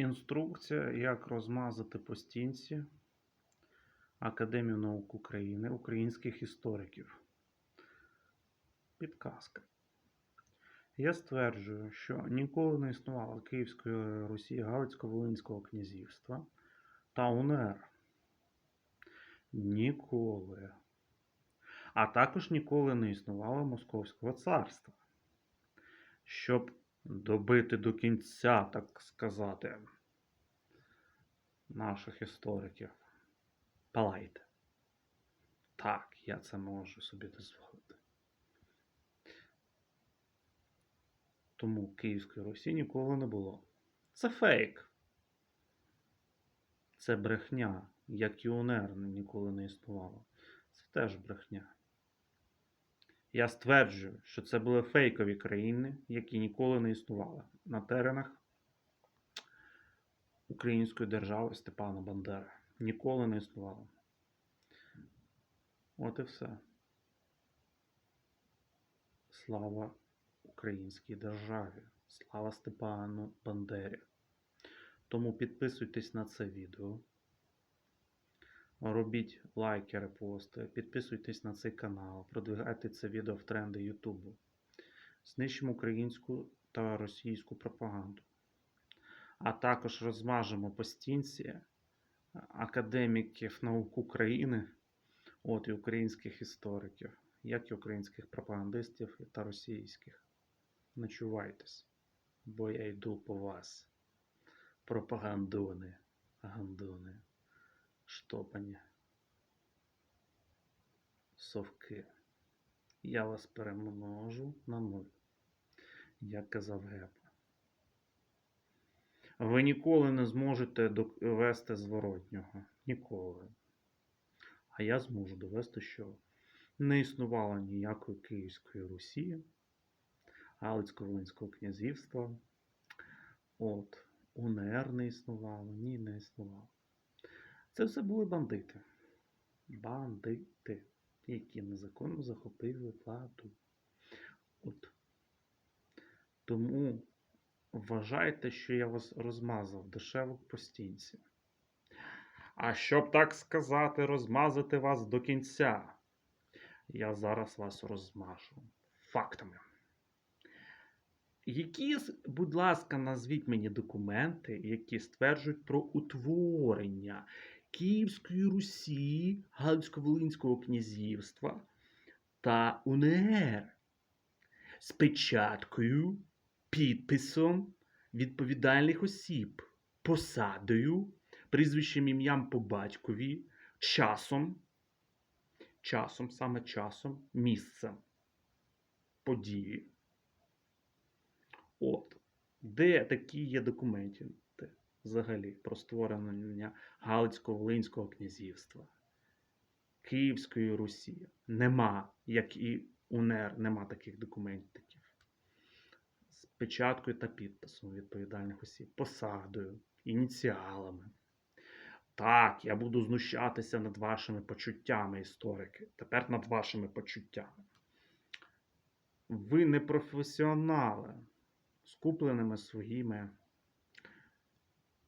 Інструкція, як розмазати по стінці Академію наук України українських істориків. Підказка. Я стверджую, що ніколи не існувало Київської Русі Галицько-Волинського князівства та УНР. Ніколи. А також ніколи не існувало Московського царства. Щоб добити до кінця, так сказати, наших істориків. Палайте. Так, я це можу собі дозволити. Тому Київської Русі ніколи не було. Це фейк. Це брехня, як і УНР ніколи не існувало. Це теж брехня. Я стверджую, що це були фейкові країни, які ніколи не існували на теренах Української держави Степана Бандери. Ніколи не існувало. От і все. Слава українській державі. Слава Степану Бандері. Тому підписуйтесь на це відео. Робіть лайки, репости, підписуйтесь на цей канал, продвигайте це відео в тренди Ютубу. Знищимо українську та російську пропаганду. А також розмажемо по стінці академіків наук України, от і українських істориків, як і українських пропагандистів та російських. Ночувайтесь, бо я йду по вас. Пропагандони, гандони штопані. Совки. Я вас перемножу на нуль, як казав Геп. Ви ніколи не зможете довести зворотнього. Ніколи. А я зможу довести, що не існувало ніякої Київської Русі, Галицько-Волинського князівства. От, УНР не існувало, ні, не існувало. Це все були бандити. Бандити, які незаконно захопили владу. От. Тому вважайте, що я вас розмазав дешево по стінці. А щоб так сказати, розмазати вас до кінця, я зараз вас розмажу фактами. Які, будь ласка, назвіть мені документи, які стверджують про утворення Київської Русі, Галицько-Волинського князівства та УНР з печаткою, підписом відповідальних осіб, посадою, прізвищем ім'ям по батькові, часом, часом, саме часом, місцем події. От, де такі є документи взагалі про створення Галицько-Волинського князівства, Київської Русі? Нема, як і УНР, нема таких документів. З печаткою та підписом відповідальних осіб, посадою, ініціалами. Так, я буду знущатися над вашими почуттями, історики. Тепер над вашими почуттями. Ви не професіонали з купленими своїми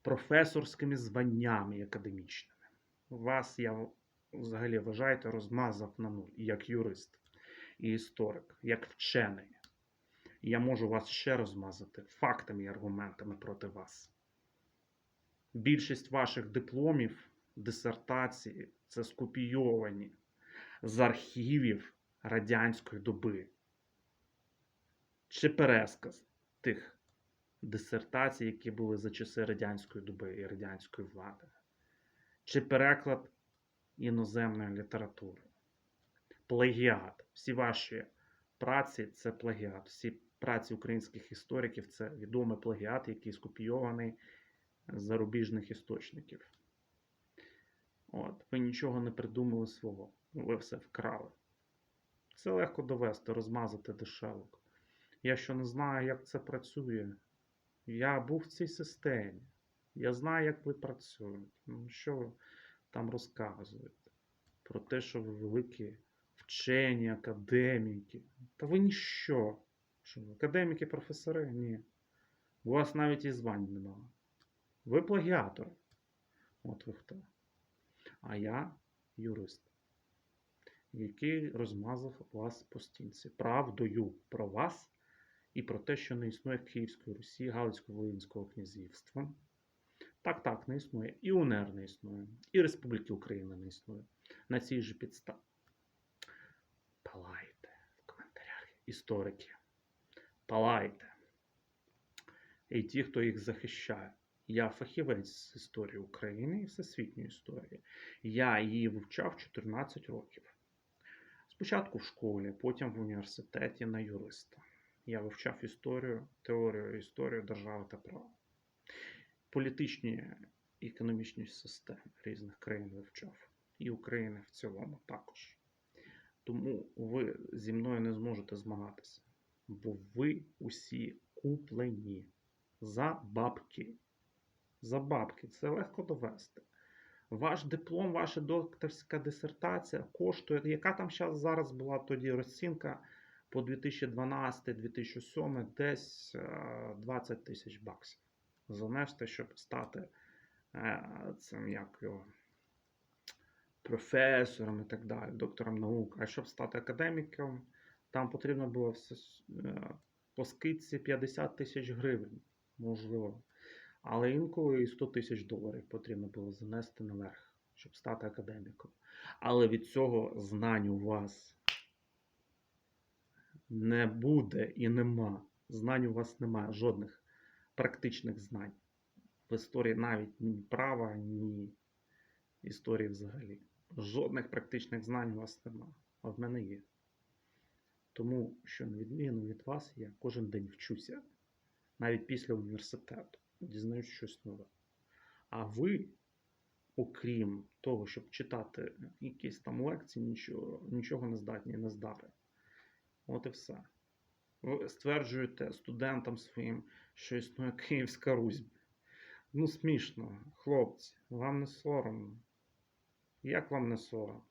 професорськими званнями академічними. Вас я взагалі вважаєте, розмазав на нуль як юрист і історик, як вчений. Я можу вас ще розмазати фактами і аргументами проти вас. Більшість ваших дипломів, дисертації це скопійовані з архівів радянської доби. Чи пересказ тих дисертацій, які були за часи радянської доби і радянської влади, чи переклад іноземної літератури, плагіат. Всі ваші праці це плагіат. Всі праці українських істориків це відомий плагіат, який скопійований з зарубіжних істочників. От, ви нічого не придумали свого, ви все вкрали. Це легко довести, розмазати дешевок. Я що не знаю, як це працює. Я був в цій системі. Я знаю, як ви працюєте. Ну, що ви там розказуєте? Про те, що ви великі вчені, академіки. Та ви ніщо. Що ви, Академіки, професори? Ні. У вас навіть і звань немає. Ви плагіатор. От ви хто. А я юрист, який розмазав вас по стінці правдою про вас і про те, що не існує Київської Русі, Галицько-Волинського князівства. Так, так, не існує. І УНР не існує, і Республіки Україна не існує. На цій же підставі. Палайте в коментарях, історики. Палайте. І ті, хто їх захищає. Я фахівець з історії України і всесвітньої історії. Я її вивчав 14 років. Спочатку в школі, потім в університеті на юриста. Я вивчав історію, теорію історію держави та права. Політичні і економічні системи різних країн вивчав. І України в цілому також. Тому ви зі мною не зможете змагатися, бо ви усі куплені за бабки. За бабки. Це легко довести. Ваш диплом, ваша докторська дисертація коштує. Яка там зараз була тоді розцінка по 2012-2007 десь е, 20 тисяч баксів. Занести, щоб стати е, цим як його, професором і так далі, доктором наук. А щоб стати академіком, там потрібно було е, по скидці 50 тисяч гривень, можливо. Але інколи і 100 тисяч доларів потрібно було занести наверх, щоб стати академіком. Але від цього знань у вас не буде і нема. Знань у вас немає, жодних практичних знань. В історії навіть ні права, ні історії взагалі. Жодних практичних знань у вас нема. А в мене є. Тому що, на відміну від вас, я кожен день вчуся, навіть після університету, дізнаюсь щось нове. А ви, окрім того, щоб читати якісь там лекції, нічого, нічого не здатні, не здати. От і все. Ви стверджуєте студентам своїм, що існує Київська Русь. Ну, смішно, хлопці, вам не соромно. Як вам не соромно?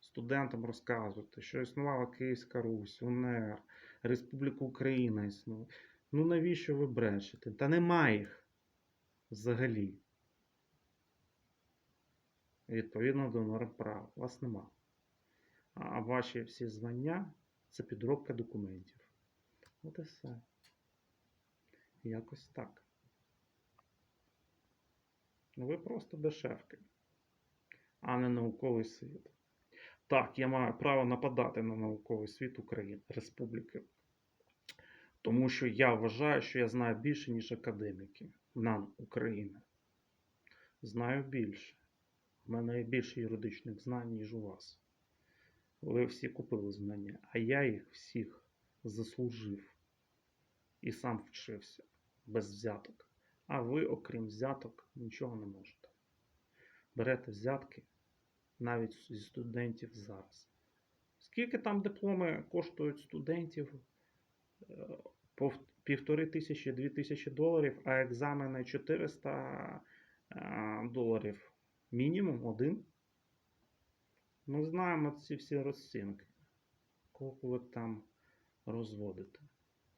Студентам розказувати, що існувала Київська Русь, УНР, Республіка Україна існує. Ну навіщо ви брешете? Та немає їх взагалі. Відповідно до норм права. Вас нема. А ваші всі звання це підробка документів. От і все. Якось так. Ну, ви просто дешевки, а не науковий світ. Так, я маю право нападати на науковий світ України, Республіки. Тому що я вважаю, що я знаю більше, ніж академіки нам, України. Знаю більше. У мене є більше юридичних знань, ніж у вас. Ви всі купили знання, а я їх всіх заслужив і сам вчився без взяток. А ви, окрім взяток, нічого не можете. Берете взятки навіть зі студентів зараз. Скільки там дипломи коштують студентів? Е, півтори тисячі, дві тисячі доларів, а екзамени 400 е, доларів. Мінімум один. Ми знаємо ці всі розцінки. Кого ви там розводите.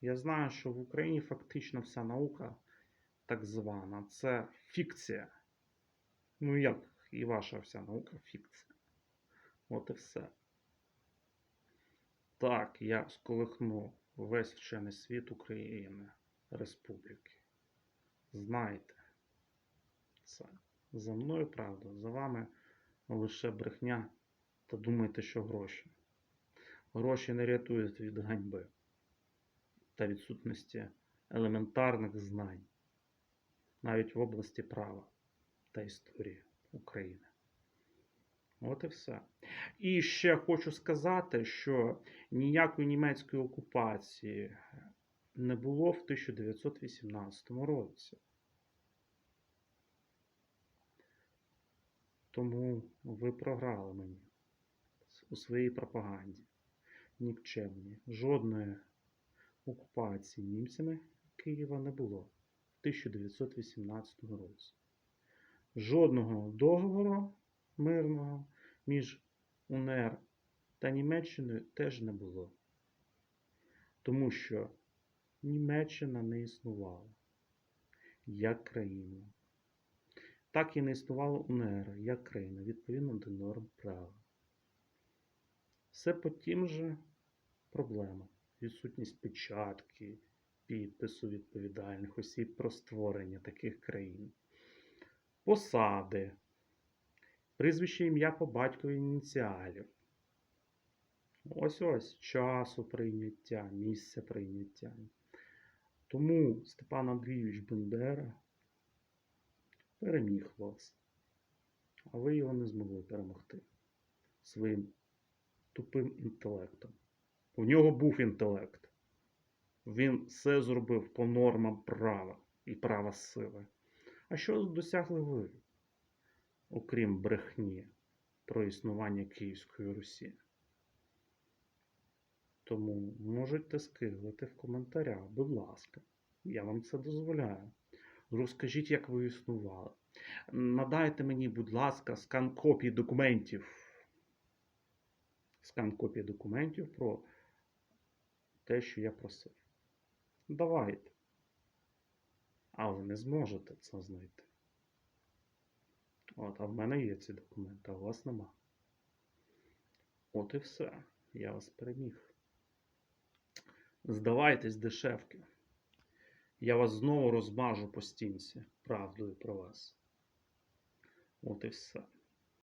Я знаю, що в Україні фактично вся наука так звана. Це фікція. Ну як і ваша вся наука фікція. От і все. Так, я сколихну весь вчений світ України, республіки. Знайте це. За мною правда, за вами лише брехня та думайте, що гроші. Гроші не рятують від ганьби та відсутності елементарних знань, навіть в області права та історії України. От і все. І ще хочу сказати, що ніякої німецької окупації не було в 1918 році. Тому ви програли мені у своїй пропаганді. Нікчемні. Жодної окупації німцями Києва не було в 1918 році. Жодного договору мирного між УНР та Німеччиною теж не було. Тому що Німеччина не існувала як країна. так і не існувало УНР як країна відповідно до норм права. Все по тим же проблемам. Відсутність печатки, підпису відповідальних осіб про створення таких країн, посади, прізвище ім'я по батькові ініціалів. Ось ось часу прийняття, місця прийняття. Тому Степан Андрійович Бендера переміг вас, а ви його не змогли перемогти своїм тупим інтелектом. У нього був інтелект. Він все зробив по нормам права і права сили. А що досягли ви, окрім брехні про існування Київської Русі? Тому можете скиглити в коментарях, будь ласка. Я вам це дозволяю. Розкажіть, як ви існували. Надайте мені, будь ласка, скан копій документів. Скан копії документів про те, що я просив. Давайте. А ви не зможете це знайти. От, а в мене є ці документи, а у вас нема. От і все. Я вас переміг. Здавайтесь, дешевки. Я вас знову розмажу по стінці правдою про вас. От і все.